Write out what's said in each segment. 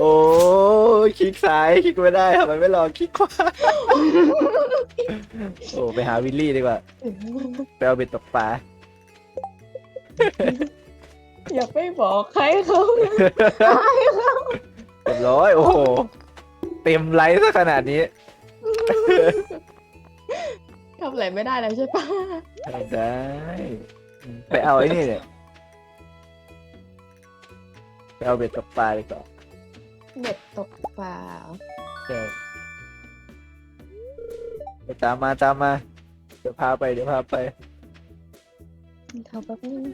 โอ้ยคลิกซ้ายคลิกไม่ได้ทำไมไม่ลองคลิกขวาโอ้ไปหาวิลลี่ดีกว่าไปเอาเบ็ดตกปลาอย่าไปบอกใครเขานะเรียบร้อย โอ้โห เต็มไลท์ซะขนาดนี้ทำอะไรไม่ได้แล้วใช่ปะได้ ไปเอาไอ้นี่เนี่ยไปเอาเบ็ดตกปลาดีกว่า เบ็ดตกปลาใช่ไปตามมาตามมา เดี๋ยวพาไปเดี๋ยวพาไป เขาแป๊บนึง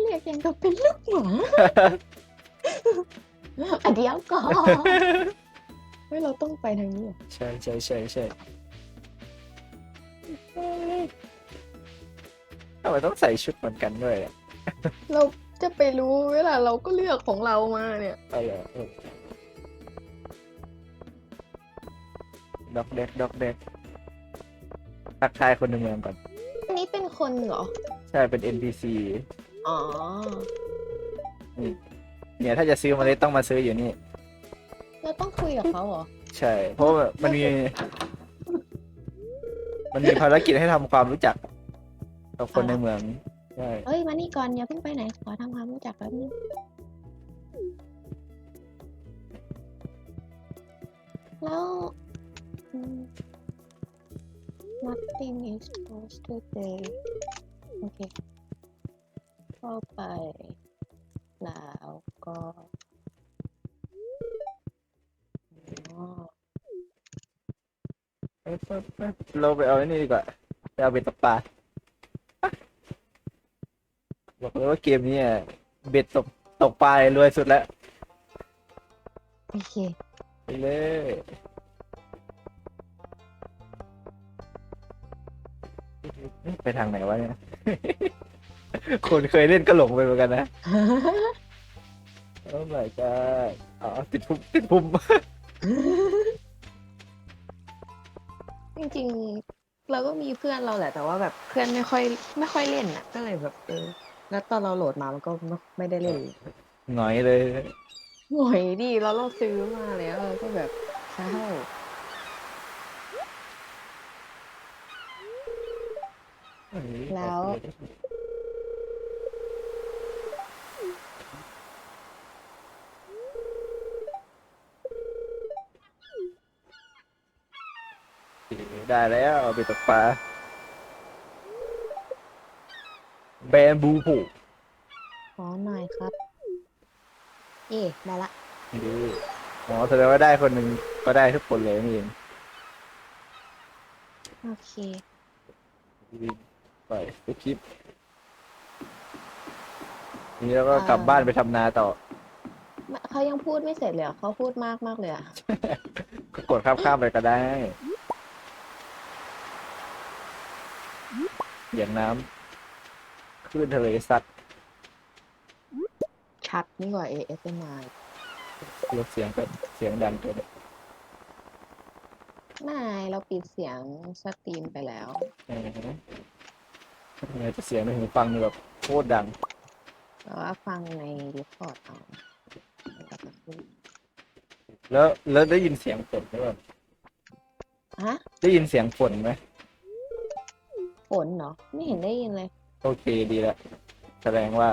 เรียกยังกับเป็นลูกหมาอะเดี๋ยวก่อนเฮ้ยเราต้องไปทางนี้เหรอใช่ใช่ใช่ใช่ทำไมต้องใส่ชุดเหมือนกันด้วยอะเรา จะไปรู้เวลาเราก็เลือกของเรามาเนี่ย เอาเหรอเออดอกเด็กดอกเด็กทักทายคนในเมืองก่อน อันนี้เป็นคนเหรอ ใช่เป็น NPC อ๋อ เนี่ยถ้าจะซื้อเมาเล็ดต้องมาซื้ออยู่นี่ เราต้องคุยกับเขาเหรอ ใช่ เพราะว่ามันมี มันมีภารกิจให้ทำความรู้จักกับคนในเมือง ใช่เอ้ยมานี่ก่อนอย่าเพิ่งไปไหนขอทำความรู้จักแป๊บนึงแล้วอืม nothing is supposed to say โอเคเข้าไปแล้วก็อ๋อเอ้ยแป๊บแป๊บเราไปเอาไอ้นี่ดีกว่าไปเอาเบ็ดตกปลา บอกเลยว่าเกมนี้อะเบ็ดตกตกปลารวยสุดแล้วโอเค ไปเลยไปทางไหนวะเนี่ย คนเคยเล่นก็หลงไปเหมือนกันนะ โอ้ my god อ๋อติดพุ่มติดพุ่ม จริงๆ เราก็มีเพื่อนเราแหละแต่ว่าแบบเพื่อนไม่ค่อย ไม่ค่อยเล่นอะ ก็เลยแบบเออ แล้วตอนเราโหลดมามันก็ไม่ไม่ได้เล่นเลยหงอยเลยหน่อยดิแล้วเราซื้อมาแล้วเราก็แบบเศร้าแล้ว ได้แล้วเอาไปตกปลา แบนบูผูขอหน่อยครับ เอ๊ะได้ละ ดีอ๋อแสดงว่าได้คนหนึ่งก็ได้ทุกคนเลยนี่เองโอเคดีไปไปคลิปนี่แล้วก็กลับบ้านไปทำนาต่อไม่เขายังพูดไม่เสร็จเลยเหรอเขาพูดมากมากเลยอะก็กดข้ามข้ามๆไปก็ได้เหยียงน้ำ คลื่นทะเลซัดชัดนี่กว่า ASMR ลดเสียงเป็นเสียงดังเกินไม่เราปิดเสียงสตรีมไปแล้ว เออเนี่ยจะเสียงในหูฟังนี่แบบโคตรดัง แต่ว่าฟังใน Discord เอาแล้วก็ขึ้นแล้วแล้วได้ยินเสียงฝนไหมแบบฮะได้ยินเสียงฝนไหมฝนเหรอไม่เห็นได้ยินเลย โอเคดีแล้วแสดงว่า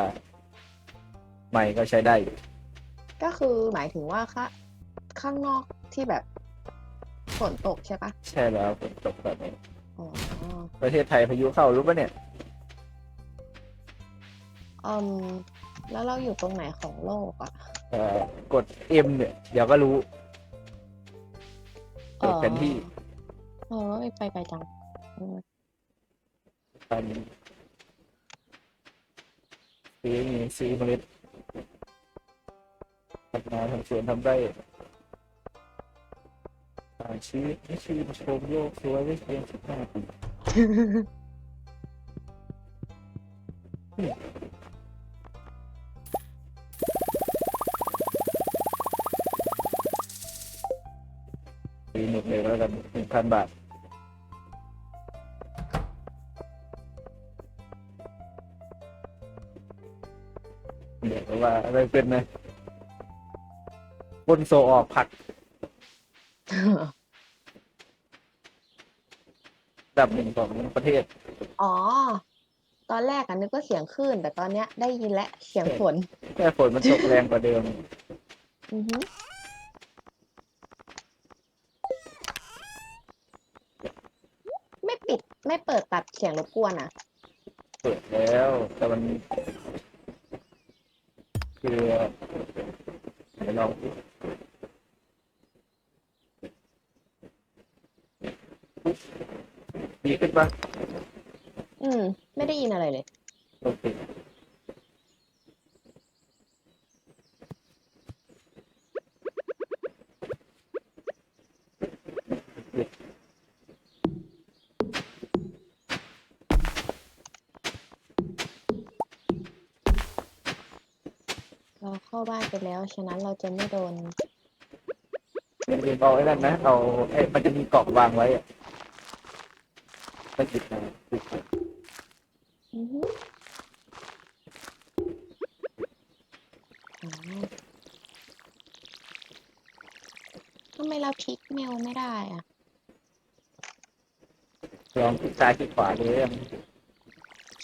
ไม่ก็ใช้ได้อยู่ก็คือหมายถึงว่าข้าข้างนอกที่แบบฝนตกใช่ปะใช่แล้วฝนตกแบบนี้ อ๋อประเทศไทยพายุเข้ารู้ปะเนี่ย อืมแล้วเราอยู่ตรงไหนของโลกอะเอ่อกด M เนี่ย เดี๋ยวก็รู้กดแผนที่ เออไปไปจังเออตอนนี้ ซื้อนี่ซื้อเมล็ดทำนาทำสวนทำไร่อ่านชีวิตไม่ชื่อชมโลกสวยได้เพียงสิบห้าปีซื้อหมดเลยแล้วกันหนึ่งพันบาท อะไรเป็นนะคนโซออกผักอันดับหนึ่งของประเทศ อ๋อ ตอนแรกอะนึกว่าเสียงคลื่น แต่ตอนเนี้ยได้ยินแล้วเสียงฝน แค่ฝนมันตกแรงกว่าเดิม อือฮึไม่ปิดไม่เปิดตัดเสียงรบกวนอะเปิดแล้ว แต่มัน คือไหนลองสิดีขึ้นปะอืม ไม่ได้ยินอะไรเลย ไปแล้ว ฉะนั้นเราจะไม่โดนอย่าลืมเอาไอ้นั่นนะเอาไอ้มันจะมีกล่องวางไว้อะไม่ติดนะติดนะอือฮึอ๋อทำไมเราคลิกเมลไม่ได้อะลองคลิกซ้ายคลิกขวาเลยยัง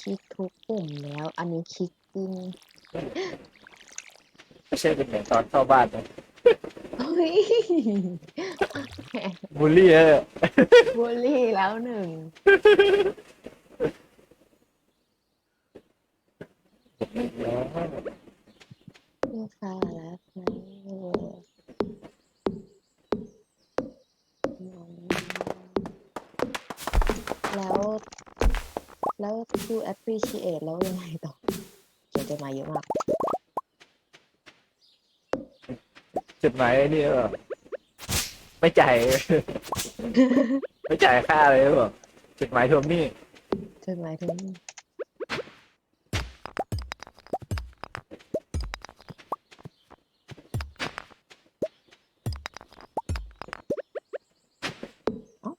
คลิกทุกปุ่มแล้ว อันนี้คลิกจริง ไม่ใช่เป็นเหมือนตอนเข้าบ้านนะเฮ้ยบูลลี่เออบูลลี่แล้วหนึ่งลูกค้าแล้วไหมแล้ว แล้ว to appreciate แล้วยังไงต่อเขียนจดหมายเยอะมาก จดหมายไอ้นี่เหรอไม่จ่าย ไม่จ่ายค่าเลยหรอจดหมายทวงหนี้จดหมายถึงเอ้า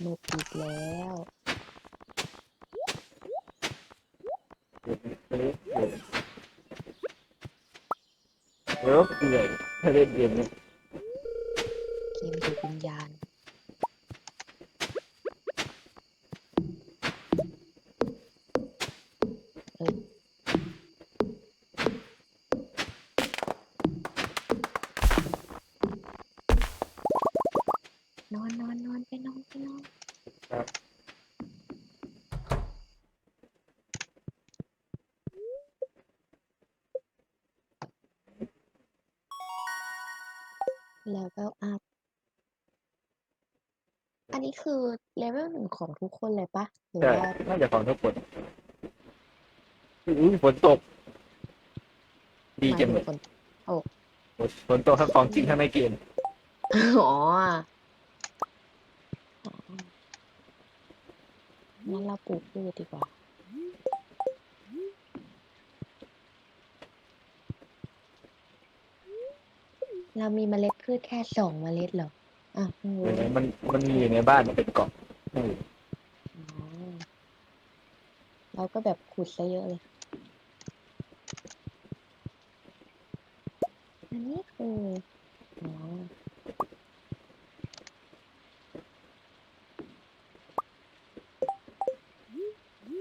หมดอีกแล้ว เออเน่าจะของทุกคนอุ้ยฝนตก ดีหมายจังถึเลงยคนฝนตกทั้งของจริงทั้งในเกมอ๋ออ๋องั้นเราปลูกพืชดีกว่าเรามีเมล็ดพืชแค่สองเมล็ดเหรอ อะเพิ่งรู้อยู่ในมันมันมีอยู่ในบ้านมันเป็นกล่องเอออ๋อ เราก็แบบขุดซะเยอะเลย อันนี้คืออ๋อ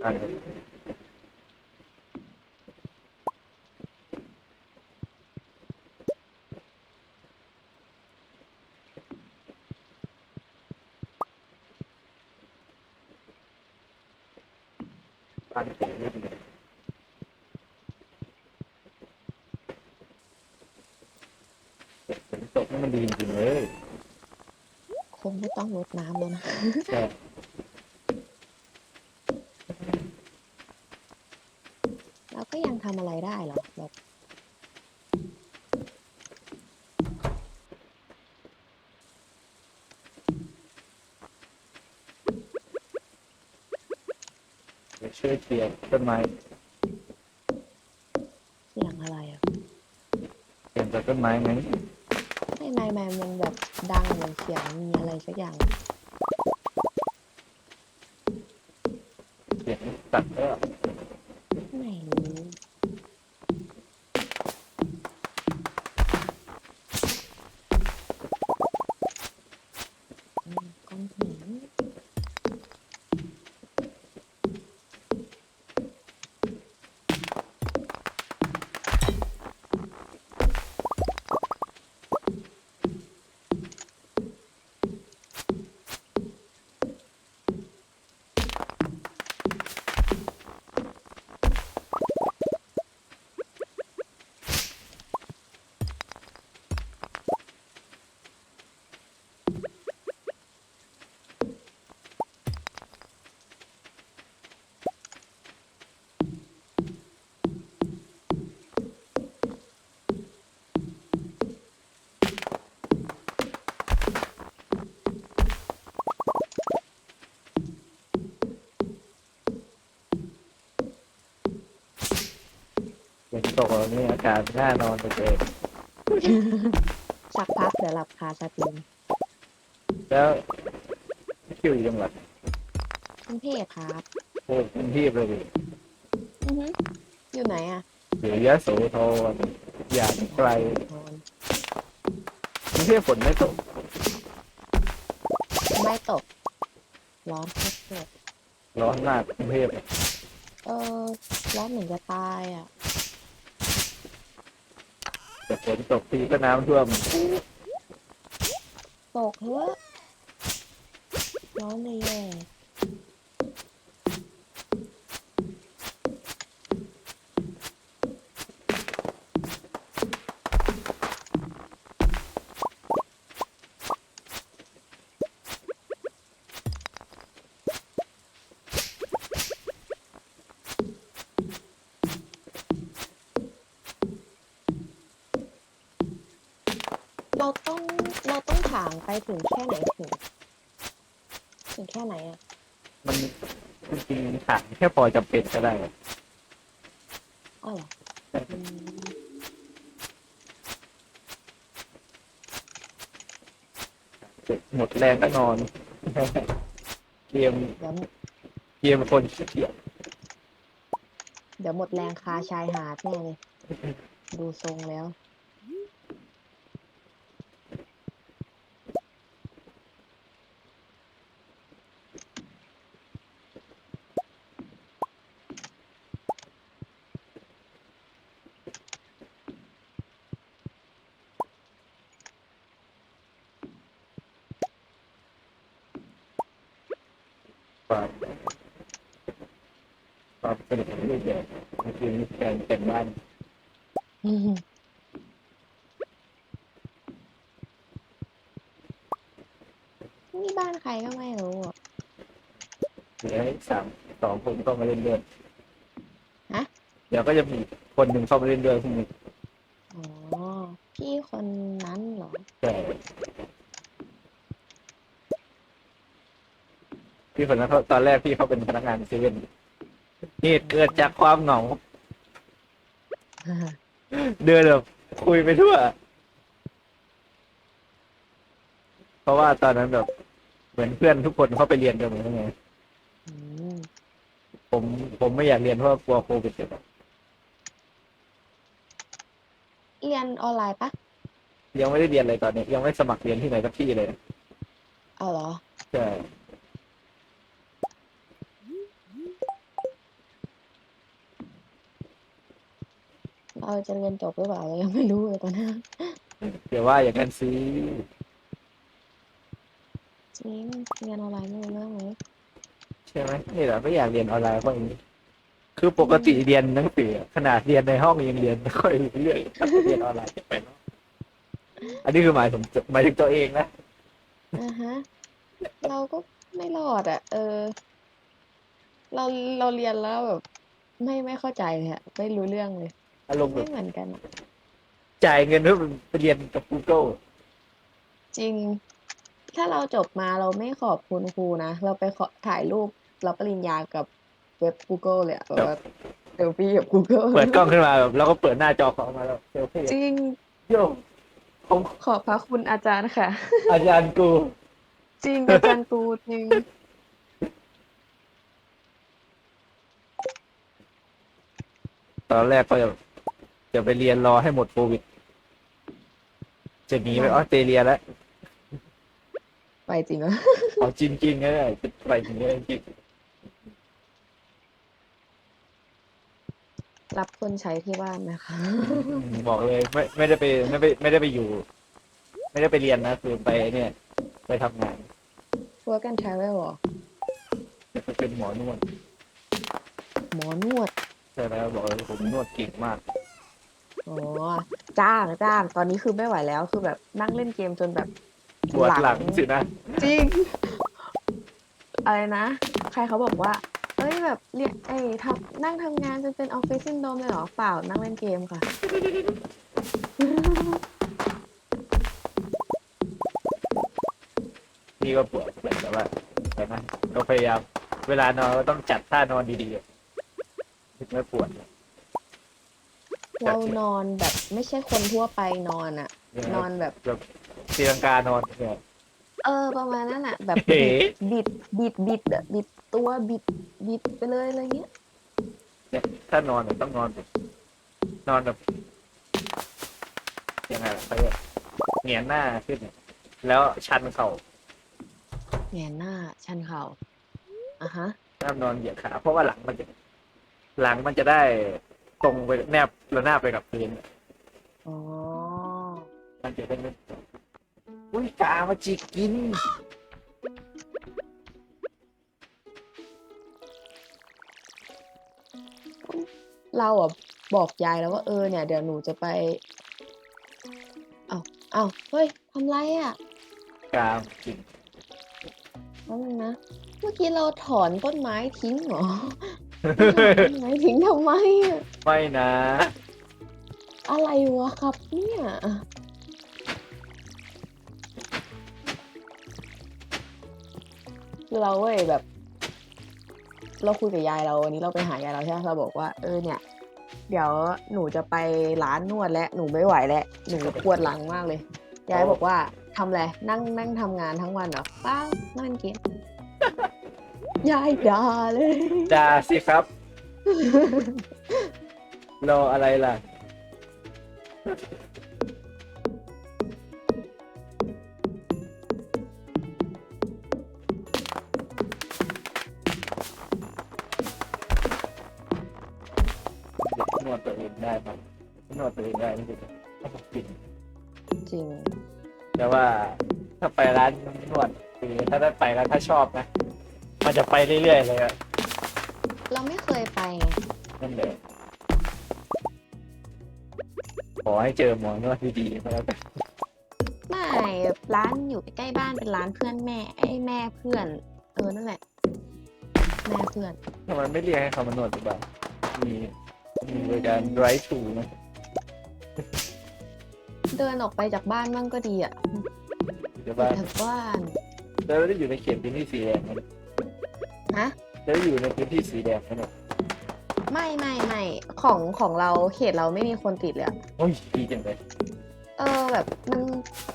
อ่ะบ้านเก่งนิดเดียฝนตกนี่มันดีจริงๆเลย คงไม่ต้องลดน้ำแล้วนะใช่ เราก็ยังทำอะไรได้เหรอแบบ เดี๋ยว ช่วยเคลียร์ต้นไม้เสียงอะไรอะเปลี่ยนจากต้นไม้ไหมไม่ไม่ไม่มันแบบดังเหมือนเสียงมีอะไรสักอย่าง ตกแบบนี้อากาศน่านอนไปเลยสักพักเดี๋ยวหลับคาสตรีมแล้วคิวอยู่จังหวัดกรุงเทพครับโอ้กรุงเทพเลยดิอือฮึอยู่ไหนอะอยู่ยะโสธรอย่างไกลนอนกรุงเทพฝนไม่ตกไม่ตก ร้อนเกิดร้อนมากกรุงเทพเออ ร้อนเหมือนจะตายอะแต่ ฝนตกทีก็น้ำท่วมตกเถอะร้อนเลยแย่ ถางไปถึงแค่ไหนถึง ถึงแค่ไหนอะ มันจริงๆถางแค่พอจำเป็นก็ได้อ้าวเหรออืมหมดแรงก็นอน เกมเดี๋ยวเกมคนขี้เกียจเดี๋ยวหมดแรงคาชายหาดแน่เลย ดูทรงแล้ว ความความสนุกของลูกแบบในเกมนี้การแต่งบ้านอืมนี่บ้านใครก็ไม่รู้อะเหลือให้สามสองคนเข้ามาเล่นด้วยฮะ เดี๋ยวก็จะมีคนหนึ่งเข้ามาเล่นด้วยพรุ่งนี้ อ๋อ พี่คนนั้นเหรอ แต่พี่ คนนั้นเขาตอนแรกพี่เขาเป็นพนักงานเซเว่นเหตุเกิดจากความเหงา เดินแบบคุยไปทั่ว เพราะว่าตอนนั้นแบบ เหมือนเพื่อนทุกคนเขาไปเรียนกันหมดแล้วไงอืมผมผมไม่อยากเรียนเพราะว่ากลัวโควิดเนี่ยเรียนออนไลน์ปะยังไม่ได้เรียนเลยตอนนี้ ยังไม่สมัครเรียนที่ไหนสักที่เลยเอาเหรอ ใช่ เราจะเรียนจบหรือเปล่าเรายังไม่รู้เลยตอนนี้เดี๋ยวว่าอย่างนั้นซื้อจริงเรียนออนไลน์ไม่รู้เรื่องเลยใช่ไหมนี่แหละไม่อยากเรียนออนไลน์เพราะอย่างนี้คือปกติเรียนหนังสือขนาดเรียนในห้องยังเรียนไม่ค่อยรู้เรื่องเรียนออนไลน์จะไปเนอะอันนี้คือหมายผมหมายถึงตัวเองนะอ่าฮะเราก็ไม่รอดอะ เออ เราเราเรียนแล้วแบบ ไม่ไม่เข้าใจเลยอะไม่รู้เรื่องเลย อารมณ์แบไม่บเหมือนกันอะจ่ายเงินเพื่อไปเรียนกับ Google จริง ถ้าเราจบมาเราไม่ขอบคุณครูนะ เราไปขอถ่ายรูปรับปริญญากับเว็บ Google เลยอะแบบว่าเซลฟี่กับ Google เปิดกล้องขึ้นมาแบบแล้วก็เปิดหน้าจอของมาแล้วเซลฟี่จริงโยผมขอบพระคุณอาจารย์ค่ะ อาจารย์กู จริง อาจารย์ตูจริง ตอนแรกก็จะ จะไปเรียนรอให้หมดโควิด จะหนีไปออสเตรเลียแล้วไปจริงเหรอเอาจริงๆก็ได้จะไปถึงเรื่องจริงรับคนใช้ที่บ้านนะคะบอกเลยไม่ไม่ได้ไปไม่ไปไม่ได้ไปอยู่ ไม่ได้ไปเรียนนะคือไปเนี่ย ไปทำงาน work and travel เหรอจะเป็นหมอนวดหมอนวด ใช่แล้วบอกเลยผมนวดเก่งมาก อ๋อจ้างจ้างตอนนี้คือไม่ไหวแล้วคือแบบนั่งเล่นเกมจนแบบปวดหลังสินะ จริง อะไรนะ ใครเขาบอกว่า เอ้ยแบบเรียนไอ้ทำนั่งทำงานจนเป็นออฟฟิศซินโดรมเลยเหรอเปล่านั่งเล่นเกมค่ะ นี่ก็ปวดแต่ว่าแต่นะก็พยายาม เวลานอนก็ต้องจัดท่านอนดีๆถึงไม่ปวดเรานอนแบบไม่ใช่คนทั่วไปนอนอะนอนแบบแบบตีลังกานอนเนี่ย เออประมาณนั้นอะแบบเฮ้บิดบิดบิดอะบิดตัวบิดบิดไปเลยอะไรเงี้ยเนี่ยถ้านอนเนี่ยต้องนอนแบบนอนแบบยังไงล่ะเขาเรียกเงียนหน้าขึ้นเนี่ยแล้วชันเข่าแหงนหน้าชันเข่าอะฮะห้ามนอนเหยียดขา เพราะว่าหลังมันจะ หลังมันจะได้ ตรงไปแนบระนาบไปกับพื้นอ๋อมันจะได้ไม่อุ้ยกามาจิกกิน เราอะบอกยายแล้วว่าเออเนี่ยเดี๋ยวหนูจะไป เอาเอาเฮ้ยทำไรอะ กามากินนั่นงนะ เมื่อกี้เราถอนต้นไม้ทิ้งเหรอ ถอนต้นไม้ทิ้งทำไมอะไม่นะ อะไรวะครับเนี่ยคือเราเว้ยแบบ เราคุยกับยายเราวันนี้เราไปหายายเราใช่ไหมเราบอกว่าเออเนี่ย เดี๋ยวหนูจะไปร้านนวดแล้วหนูไม่ไหวแล้วหนูปวดหลังมากเลย ยายบอกว่าทำอะไรนั่งนั่งทำงานทั้งวันเหรอเป้านั่งเล่นเกม ยายด่าเลยด่าสิครับ รออะไรล่ะ นวดตัวเองได้ไหมนวดตัวเองได้นี่คือต้องปิดจริงแต่ว่าถ้าไปร้านนวดคือถ้าได้ไปแล้วถ้าชอบนะ มันจะไปเรื่อยๆเลยอะเราไม่เคยไปไงนั่นเลยขอให้เจอหมอนวดดีๆมาแล้วกันไม่ร้านอยู่ใกล้ๆบ้านเป็นร้านเพื่อนแม่ไอ้แม่เพื่อน เออนั่นแหละ แม่เพื่อน ทำไมไม่เรียกให้เขามานวดหรือเปล่ามีมีบริการ drive thru ไหมเดินออกไปจากบ้านบ้างก็ดีอะเดี๋ยวบ้านจากบ้าน แล้วได้อยู่ในเขตพื้นที่สีแดงไหมเนี่ยฮะแล้วได้อยู่ในพื้นที่สีแดงไหมเนี่ยไม่ไม่ไม่ของของเราเขตเราไม่มีคนติดเลยอะโอ้ยดีจังเลยเออแบบมัน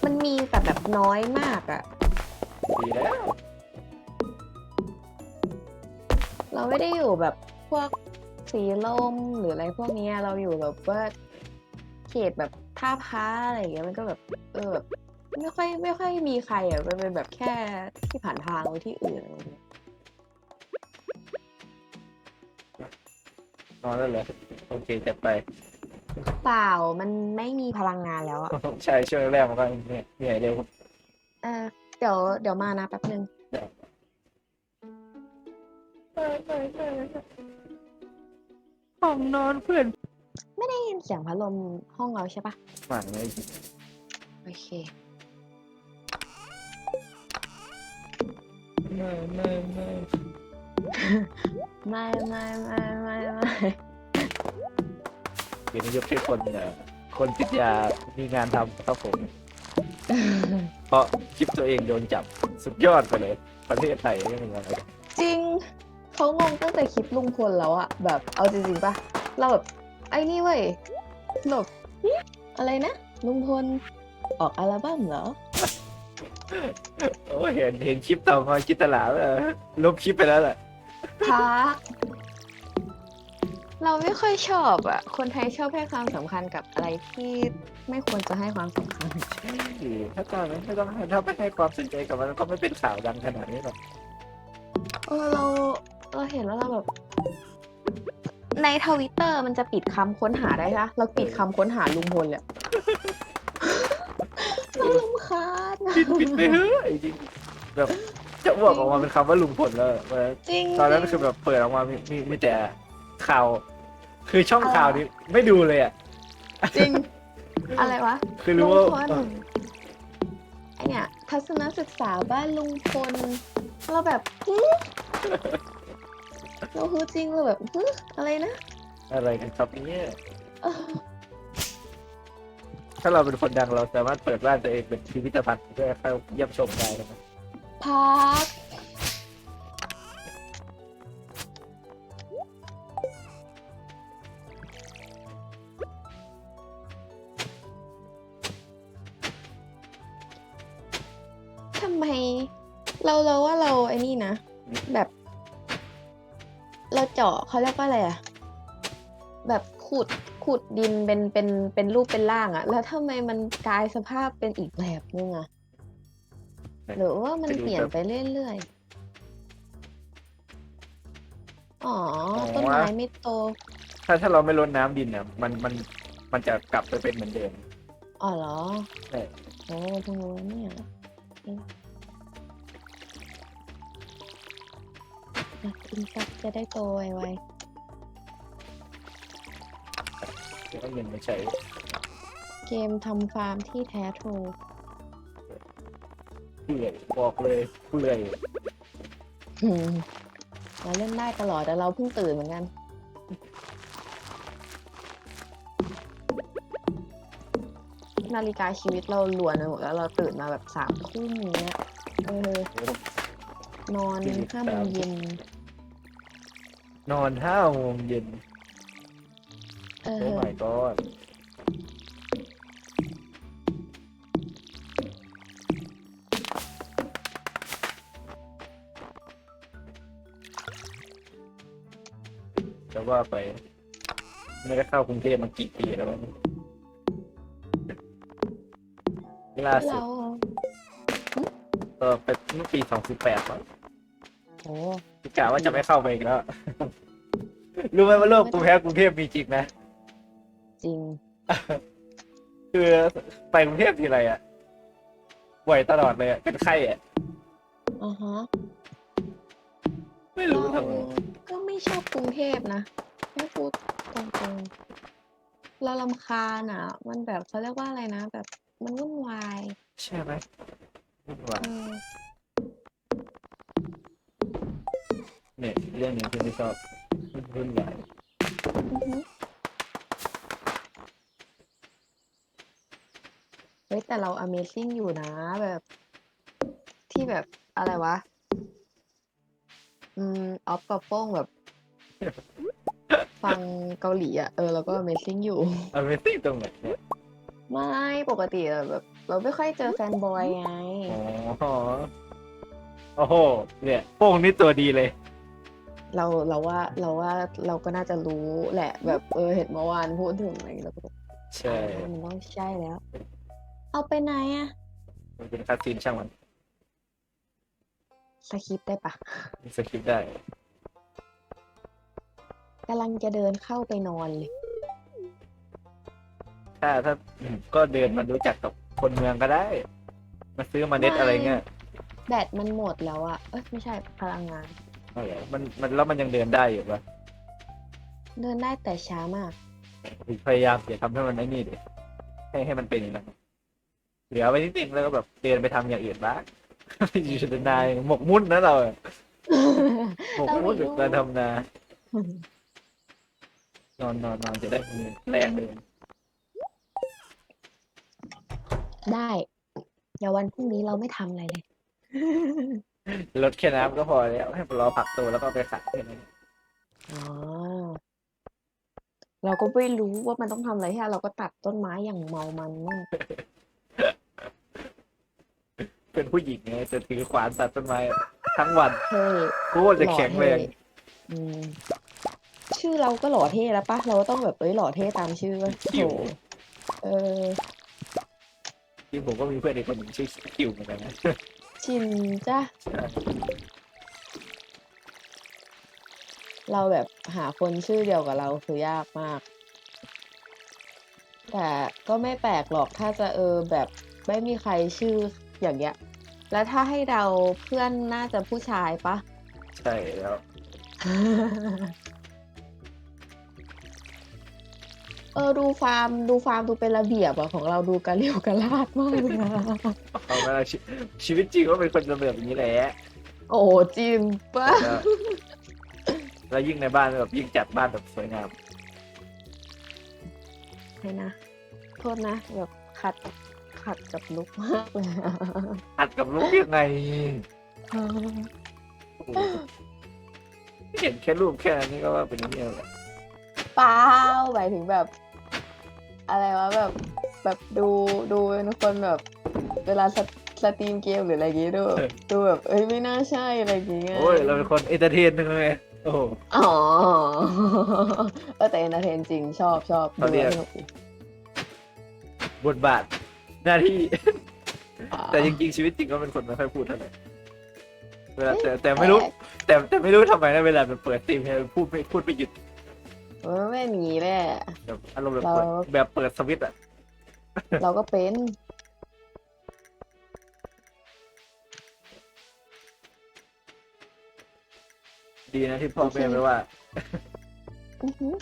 มันมีแต่แบบน้อยมากอะดีแล้วเราไม่ได้อยู่แบบพวกสีลมหรืออะไรพวกเนี้ยเราอยู่แบบว่าเขตแบบท่าพระอะไรอย่างเงี้ยมันก็แบบเออแบบไม่ค่อยไม่ค่อยมีใครอะมันเป็นแบบแค่ที่ผ่านทางไปที่อื่นอะไรอย่างเงี้ย นอนแล้วเหรอโอเคจัดไป เปล่ามันไม่มีพลังงานแล้วอะใช่ช่วงแรกมันก็เนี่ยเหนื่อยเร็วเออเดี๋ยวเดี๋ยวมานะแป๊บนึงห้องนอนเพื่อนได้ยินเสียงพัดลมห้องเราใช่ปะหมันเลยโอเค ไม่ไม่ไม่ ไม่ไม่ไม่ไม่ไม่เดี๋ยวนี้ยกให้คนเอ่อคนติดยามีงานทำครับผม เพราะคลิปตัวเองโดนจับสุดยอดไปเลย ประเทศไทยไม่เป็นอะไรจริงเขางงตั้งแต่คลิปลุงพลแล้วอะแบบเอาจริงๆปะเราแบบไอ้นี่เว้ยแบบหึอะไรนะลุงพลออกอัลบั้มเหรอ โอ้เห็นเห็นคลิปต่อมาจิตตลาเออลบคลิปไปแล้วแหละ พัก เราไม่ค่อยชอบอะคนไทยชอบให้ความสำคัญกับอะไรที่ไม่ควรจะให้ความสำคัญ ถ้าตอนนั้นไม่ต้องถ้าไม่ให้ความสนใจกับมันก็ไม่เป็นข่าวดังขนาดนี้หรอกเออเราเราเห็นแล้วเราแบบ ในทวิตเตอร์มันจะปิดคำค้นหาได้ใช่ปะเราปิดคำค้นหาลุงพลเลยอะเราลำคาญอะปิดปิดไปเฮ้ยจริงแบบ จะอ้วกออกมาเป็นคำว่าลุงพลแล้วเออจริงตอนนั้นจริงคือแบบเปิดออกมามีมีมีแต่ข่าว คือช่องข่าวนี้ไม่ดูเลยอะ จริง อะไรวะคือลุรู้งว่าพลไอเนี่ยทัศนศึกษาบ้านลุงพลเราแบบหึเราคือจริงเราแบบหึอะไรนะ อะไรกันครับเนี่ยเออถ้าเราเป็นคนดังเราสามารถเปิดบ้านตัวเองเป็นพิพิธภัณฑ์เพื่อเข้าเยี่ยมชมได้นะครับ พัก ทำไม เราเราว่าเราไอ้นี่นะ แบบ เราเจาะเขาเรียกว่าอะไรอะแบบขุดขุดดินเป็นเป็นเป็นรูปเป็นร่างอะแล้วทำไมมันกลายสภาพเป็นอีกแบบนึงอะ หรือว่ามันเปลี่ยนไปเรื่อยๆ อ๋อ ต้นไม้ไม่โต ถ้าถ้าเราไม่รดน้ำดินเนี่ยมันมันมันจะกลับไปเป็นเหมือนเดิม อ๋อเหรอใช่ โอ้เพิ่งรู้เนี่ยเองอยากกินซับจะได้โตไวเดี๋ยวเอาเงินมาใช้ ๆ เกมทำฟาร์มที่แท้ทรู เปื่อยบอกเลยเปื่อยอืมเราเล่นได้ตลอดแต่เราเพิ่งตื่นเหมือนกัน นาฬิกาชีวิตเราหลวนไปหมดแล้วเราตื่นมาแบบสามทุ่มอย่างเงี้ยเออนอนห้าโมงเย็นนอนห้าโมงเย็นเอโอ้อ my god ว่าไป ไม่ได้เข้ากรุงเทพมากี่ปีแล้ววะล่าสุเราดเออเป็นเมื่อปีสองสิบแปดป่ะโอ้กะว่าจะไม่เข้าไปอีกแล้ว รู้ไหมว่าโลกกรุงเทพกรุงเทพมีจริงนะ จริง คือไปกรุงเทพทีไรอะป่วยตลอดเลยอะเป็นไข้อะอ่าฮะไม่รู้ทำไมก็ ไม่ชอบกรุงเทพนะไม่พูดตรงๆเราลำคาญอะ มันแบบเขาเรียกว่าอะไรนะ แบบมันวุ่นวายใช่ไหมวุ่นวายเออเนี่ยเรื่องนี้ที่ไม่ชอบวุ่นวายอือฮึเฮ้ยแต่เรา Amazing อยู่นะแบบ ที่แบบอะไรวะ อืมออฟกับโป้งแบบ ฟังเกาหลีอะเออเราก็ Amazing อยู่เอาไม่ติตรงไหนเนี่ยไม่ปกติอะแบบ เราไม่ค่อยเจอแฟนบอยไง อ๋อโอ้โห เนี่ยโป้งนี่ตัวดีเลย เราเราว่าเราว่าเราก็น่าจะรู้แหละ แบบเออเห็นเมื่อวานพูดถึงอะไรเราก็แบบใช่อ่ามันต้องใช่แล้ว เอาไปไหนอะมันเป็นคาซีนช่างมันสคริปต์ได้ปะสคริปต์ได้ กำลังจะเดินเข้าไปนอนเลยถ้าถ้าอืมก็เดินมารู้จักกับคนเมืองก็ได้ มาซื้อเมาเน็ตอะไรเงี้ยแบตมันหมดแล้วอะเอ้ยไม่ใช่พลังงานอะไรมันมันแล้วมันยังเดินได้อยู่ปะเดินได้แต่ช้ามาก พยายามอย่าทำให้มันไอ้นี่ดิให้ให้มันเป็นอย่างนั้นเหลือไว้นิดนึงแล้วก็แบบเดินไปทำอย่างอื่นบ้าง อยู่ชนนายหมกมุ่นนะเราอะหมกมุ่นกับการทำนา นอนนอนนอนจะได้มีแรงเดินได้ เดี๋ยววันพรุ่งนี้เราไม่ทำอะไรเลย ลดแค่น้ำก็พอแล้วให้รอผักโตแล้วก็เอาไปขายแค่นั้นอ๋อ เราก็ไม่รู้ว่ามันต้องทำอะไรใช่ไหมเราก็ตัดต้นไม้อย่างเมามันมากเป็นผู้หญิงไงจะถือขวานตัดต้นไม้ทั้งวันเท่โคตรจะแข็งแรงหล่อเท่อืม ชื่อเราก็หล่อเท่แล้วปะเราก็ต้องแบบเอ้ยหล่อเท่ตามชื่อวะคิวโถเออที่ผมก็มีเพื่อนอีกคนหนึ่งชื่อคิวเหมือนกันนะชินจ้ะเราแบบหาคนชื่อเดียวกับเราคือยากมาก แต่ก็ไม่แปลกหรอกถ้าจะเออแบบไม่มีใครชื่ออย่างเงี้ย แล้วถ้าให้เราเพื่อนน่าจะผู้ชายปะ ใช่แล้ว เออดูฟาร์มดูฟาร์มดูเป็นระเบียบอะของเราดูกระเรียวกระลาดมากเลยอะเอามาชีชีวิตจริงก็เป็นคนระเบียบอย่างนี้แหละโอ้จริงปะแล้วแล้วยิ่งในบ้านแบบยิ่งจัดบ้านแบบสวยงามให้นะโทษนะแบบขัดขัดกับลุกมากเลยอะอัดกับลูกยังไงโอ้โหเห็นแค่รูปแค่นี้ก็ว่าเป็นอย่างนี้แล้ว เปล่าหมายถึงแบบ อะไรวะแบบแบบดูดูเป็นคนแบบ เวลาสสตรีมเกมหรืออะไรอย่างงี้ดูเออดูแบบเอ้ยไม่น่าใช่อะไรอย่างเงี้ยโอ้ยเราเป็นคนเอนเตอร์เทนนึงเลยโอ้โห อ๋อเออแต่เอนเตอร์เทนจริงชอบชอบเขาเรียก ดูแล้วสนุกบทบาทหน้าที่ อ่า แต่จริงๆชีวิตจริงก็เป็นคนไม่ค่อยพูดเท่าไหร่เวลาแต่แต่ไม่รู้ แต่แต่ไม่รู้ทำไมนะเวลามันเปิดสตรีมเนี่ยพูดไม่พูดไม่หยุด เออไม่มีแหละ แบบอารมณ์แบบเราเปิดแบบเปิดสวิตช์อะเราก็เป็น ดีนะที่พ่อแม่ไม่ว่า อือหือ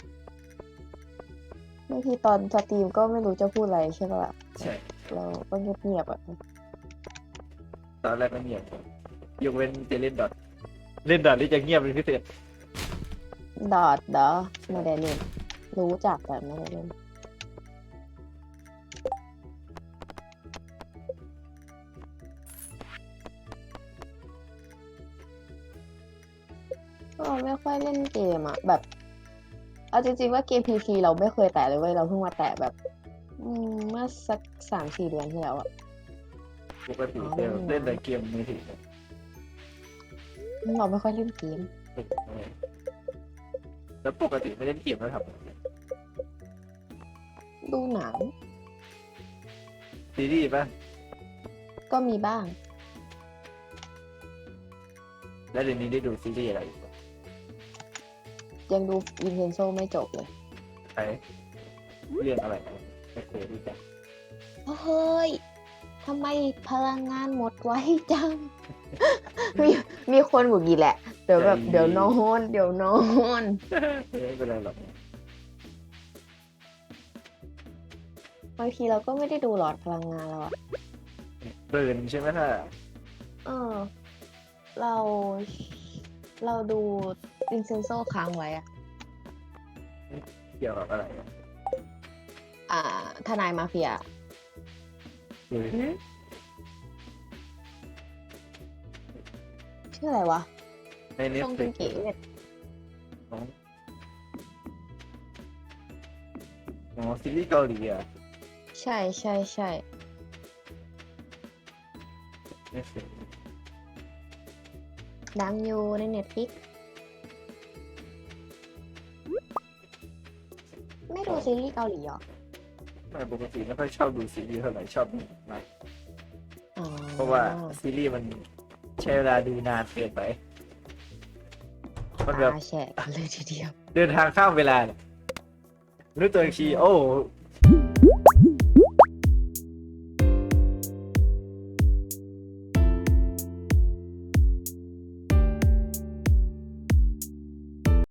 บางทีตอนสตรีมก็ไม่รู้จะพูดอะไรใช่ปะล่ะใช่ เราก็เงียบๆอะตอนแรกก็เงียบยกเว้นจะเล่นดอทเล่นดอทนี่จะเงียบเป็นพิเศษ ดอดเดอไม่ได้เล่นรู้จักแต่ไม่ได้เล่นก็ไม่ค่อยเล่นเกมอะแบบเอาจริงๆว่าเกมพีซีเราไม่เคยแตะเลยเว้ยเราเพิ่งมาแตะแบบอืมเมื่อสักสามสี่เดือนที่แล้วอะปกติเล่นเล่นแต่เกมมือถือเราไม่ค่อยเล่นเกม แล้วปกติไม่เล่นเกมแล้วทำอะไรดูหนังซีรีส์ป่ะ ก็มีบ้าง แล้วเดี๋ยวนี้ได้ดูซีรีส์อะไรอยู่ปะยังดูวินเซนโซไม่จบเลยใครเรื่องอะไรไม่เคยรู้จักเฮ้ยทำไมพลังงานหมดไวจัง มีมีคนหงุดหงิดแหละเดี๋ยวแบบเดี๋ยวนอนเดี๋ยวนอนไม่เป็นไรหรอกบางทีเราก็ไม่ได้ดูหลอดพลังงานเราอะเพลินใช่ไหมถ้าเออ เราเราดูวินเซนโซค้างไว้อะเกี่ยวกับอะไรอะอ่า ทนายมาเฟียเฮ้ยชื่ออะไรวะ ในเน็ตช่องฟลิจุกงกิเนี่ยอ๋อซีรีส์เกาหลีอะใช่ใช่ใช่เน็ตฟลิกดังอยู่ในเน็ตฟิกไม่ดูซีรีส์เกาหลีเหรอไม่ปกติไม่ค่อยชอบดูซีรีส์เท่าไหร่ชอบดูมากอ๋อเพราะว่าซีรีส์มันใช้เวลาดูนานเกินไป มันแบบาแฉะเลยทีเดียว เดินทางข้ามเวลาเนี่ยรู้ตัวอีกทีโอ้